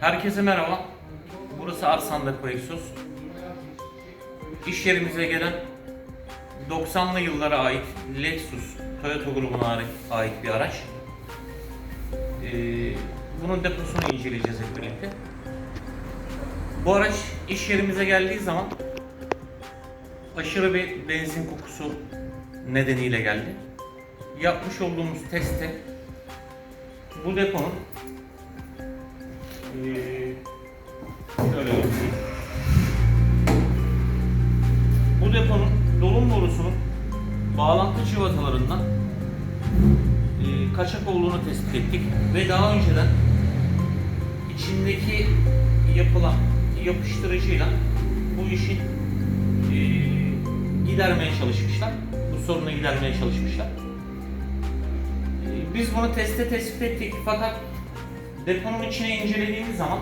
Herkese merhaba. Burası Arsan Depo Exos. İş yerimize gelen 90'lı yıllara ait Lexus Toyota grubuna ait- bir araç. Ee, bunun deposunu inceleyeceğiz hep birlikte. Bu araç iş yerimize geldiği zaman aşırı bir benzin kokusu nedeniyle geldi. Yapmış olduğumuz testte bu deponun şöyle. Bu deponun dolum borusunun bağlantı cıvatalarından ee, kaçak olduğunu tespit ettik ve daha önceden içindeki yapılan yapıştırıcıyla bu işin ee, gidermeye çalışmışlar. Bu sorunu gidermeye çalışmışlar. Ee, Biz bunu teste tespit ettik fakat deponun içine incelediğimiz zaman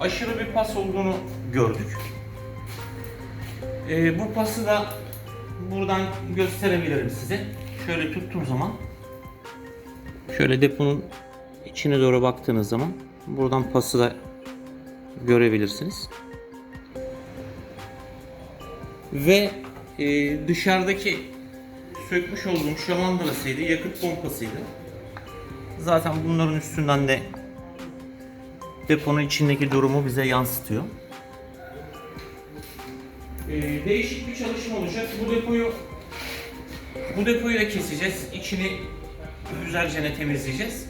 aşırı bir pas olduğunu gördük. Ee, bu pası da buradan gösterebilirim size. Şöyle tuttuğum zaman şöyle deponun içine doğru baktığınız zaman buradan pası da görebilirsiniz. Ve e, dışarıdaki sökmüş olduğum şamandırasıydı, yakıt pompasıydı. Zaten bunların üstünden de deponun içindeki durumu bize yansıtıyor. Ee, değişik bir çalışma olacak. Bu depoyu bu depoyu da keseceğiz. İçini güzelce temizleyeceğiz.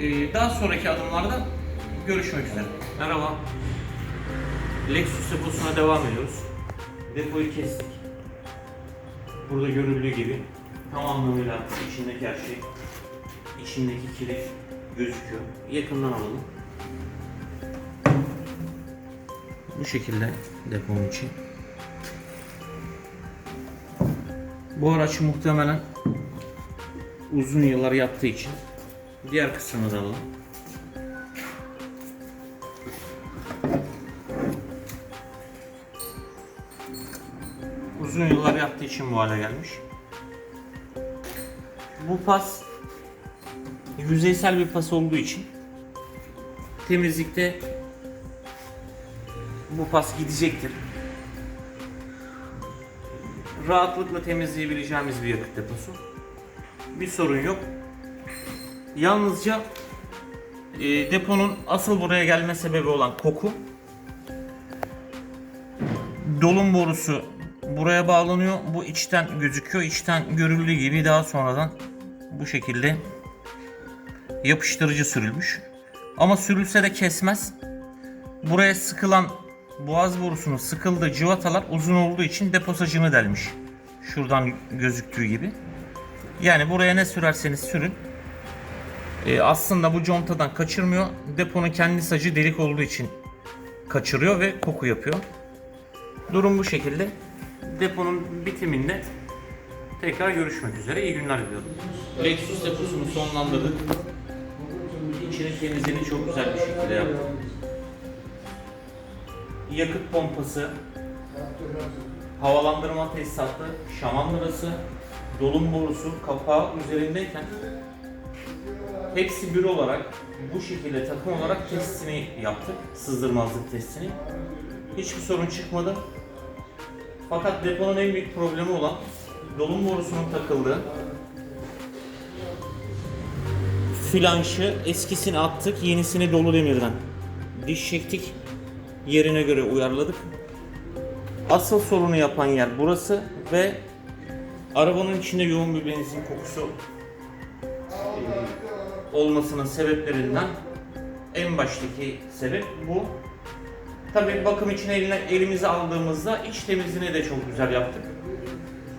Ee, daha sonraki adımlarda görüşmek üzere. Merhaba. Lexus deposuna devam ediyoruz. Depoyu kestik. Burada görüldüğü gibi tam anlamıyla içindeki her şey, içindeki kilit gözüküyor. Yakından alalım. Bu şekilde deponun içi. Bu araç muhtemelen uzun yıllar yattığı için diğer kısmını da alalım. Uzun yıllar yaptığı için bu hale gelmiş. Bu pas yüzeysel bir pas olduğu için temizlikte bu pas gidecektir. Rahatlıkla temizleyebileceğimiz bir yakıt deposu. Bir sorun yok. Yalnızca e, deponun asıl buraya gelme sebebi olan koku dolum borusu buraya bağlanıyor. Bu içten gözüküyor. İçten görüldüğü gibi daha sonradan bu şekilde yapıştırıcı sürülmüş. Ama sürülse de kesmez. Buraya sıkılan boğaz borusunun sıkıldığı cıvatalar uzun olduğu için depo sacını delmiş. Şuradan gözüktüğü gibi. Yani buraya ne sürerseniz sürün. e, aslında bu contadan kaçırmıyor. Deponun kendi sacı delik olduğu için kaçırıyor ve koku yapıyor. Durum bu şekilde. Deponun bitiminde tekrar görüşmek üzere. İyi günler diliyorum. Lexus deposunu sonlandırdık. İçinin temizliğini çok güzel bir şekilde yaptık. Yakıt pompası, havalandırma tesisatı, şamandırası, dolum borusu, kapağı üzerindeyken hepsi bir olarak bu şekilde takım olarak testini yaptık. Sızdırmazlık testini. Hiçbir sorun çıkmadı. Fakat deponun en büyük problemi olan dolum borusunun takıldığı flanşı eskisini attık, yenisini dolu demirden diş çektik. Yerine göre uyarladık. Asıl sorunu yapan yer burası ve arabanın içinde yoğun bir benzin kokusu olmasının sebeplerinden en baştaki sebep bu. Tabii bakım için eline, elimize aldığımızda iç temizliğini de çok güzel yaptık.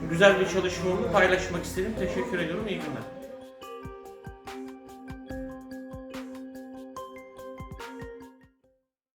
Güzel bir çalışma oldu. Paylaşmak istedim. Teşekkür ediyorum. İyi günler.